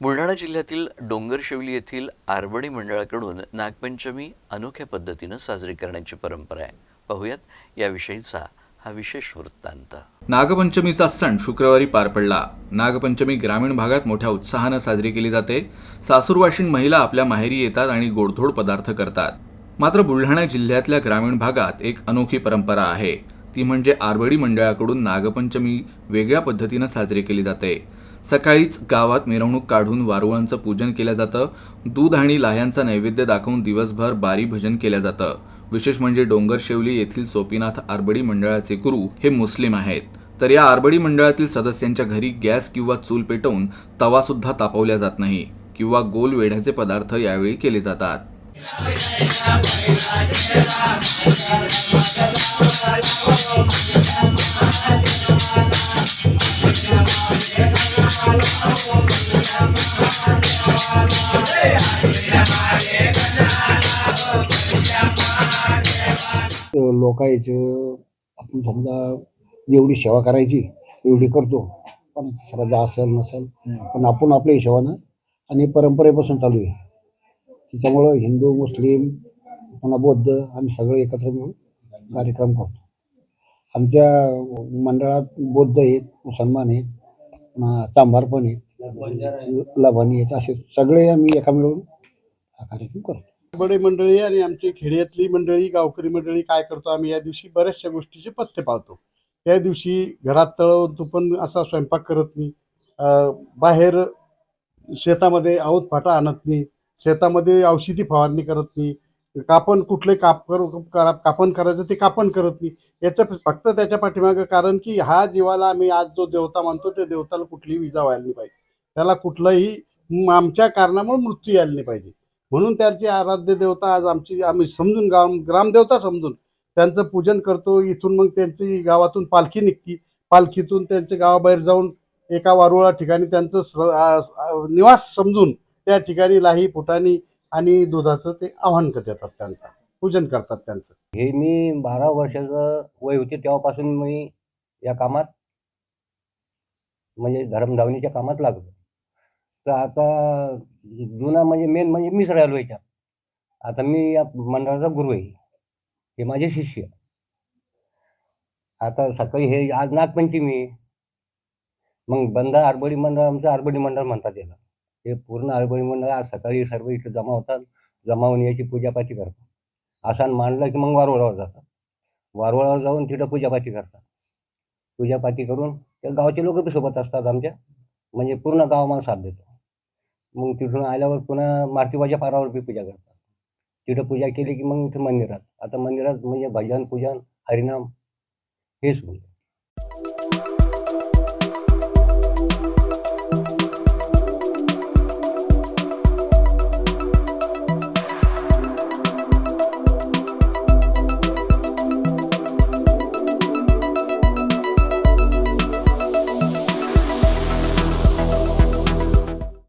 बुलढाणा जिल्ह्यातील डोंगरशिवली येथील आरबडी मंडळाकडून नागपंचमी अनोख्या पद्धतीनं साजरी करण्याची परंपरा आहे. पाहुयात याविषयीचा हा विशेष वृत्तांत. नागपंचमीचा सण शुक्रवारी पार पडला. नागपंचमी ग्रामीण भागात मोठ्या उत्साहानं साजरी केली जाते. सासूरवाशीन महिला आपल्या माहेरी येतात आणि गोडधोड पदार्थ करतात. मात्र बुलढाणा जिल्ह्यातल्या ग्रामीण भागात एक अनोखी परंपरा आहे. ती म्हणजे आरबडी मंडळाकडून नागपंचमी वेगळ्या पद्धतीनं साजरी केली जाते. सकाळीच गावात मिरवणूक काढून वारुळांचं पूजन केलं जातं. दूध आणि लाह्यांचा नैवेद्य दाखवून दिवसभर बारी भजन केलं जातं. विशेष म्हणजे डोंगर शेवली येथील सोपीनाथ आरबडी मंडळाचे गुरु हे मुस्लिम आहेत. तर या आरबडी मंडळातील सदस्यांच्या घरी गॅस किंवा चूल पेटवून तवासुद्धा तापवल्या जात नाही किंवा गोल वेढ्याचे पदार्थ यावेळी केले जातात. लोकायचं आपण समजा जेवढी सेवा करायची एवढी करतो पण श्रद्धा असेल नसेल पण आपण आपल्या हिशोबानं आणि परंपरेपासून चालू आहे. त्याच्यामुळं हिंदू मुस्लिम पुन्हा बौद्ध आम्ही सगळे एकत्र मिळून कार्यक्रम करतो. आमच्या मंडळात बौद्ध आहेत मुसलमान आहेत पुन्हा चांभार पण आहेत लबानी आहेत असे सगळे आम्ही एका मिळून हा कार्यक्रम करतो बडे मंडळी आणि आमची खेड्यातली मंडळी गावकरी मंडळी काय करतो आम्ही? या दिवशी बऱ्याचशा गोष्टीचे पथ्य पाळतो त्या दिवशी घरात तळतो पण असा स्वयंपाक करत नाही. बाहेर शेतामध्ये आऊत फाटा आणत नाही. शेतामध्ये औषधी फवारणी करत नाही. कापण कुठले काप करू करा- कापण करायचं ते कापण करत नाही. याचं फक्त त्याच्या पाठीमागं कारण की हा जीवाला आम्ही आज जो देवता मानतो त्या देवताला कुठलीही विजा व्हायला नाही पाहिजे. त्याला कुठलाही आमच्या कारणामुळे मृत्यू यायला नाही पाहिजे. म्हणून त्यांची आराध्य देवता आज आमची आम्ही समजून गाव ग्रामदेवता समजून त्यांचं पूजन करतो. इथून मग त्यांची गावातून पालखी निघती. पालखीतून त्यांच्या गावाबाहेर जाऊन एका वारुळा ठिकाणी त्यांचं निवास समजून त्या ठिकाणी लाही फुटाणी आणि दुधाचं ते आव्हान देतात त्यांचं. पूजन करतात त्यांचं. हे मी बारा वर्षाचं वय होते तेव्हापासून मी या कामात म्हणजे धर्मधावणीच्या कामात लागलो. तर आता जुना म्हणजे मेन म्हणजे मीच राहिलो याच्यात आता मी या मंडळाचा गुरु आहे. हे माझे शिष्य. आता सकाळी हे आज नागपंचमी मग बंद आरबडी मंडळ आमचं आरबडी मंडळ म्हणतात याला. हे पूर्ण आरबडी मंडळ आज सकाळी सर्व इथं जमा होतात. जमा होऊन याची पूजापाती करतात. आसान मांडलं की मग वारवळावर जातात. वारवळावर जाऊन तिथं पूजापाती करतात. पूजापाती करून त्या गावचे लोक बी सोबत असतात आमच्या. म्हणजे पूर्ण गाव मला साथ देतो मग तिथून आल्यावर पुन्हा मारुतीबाच्या पारावर बी पूजा करतात. तिथं पूजा केली की मग इथं मंदिरात. आता मंदिरात म्हणजे भजन पूजन हरिनाम हेच होईल.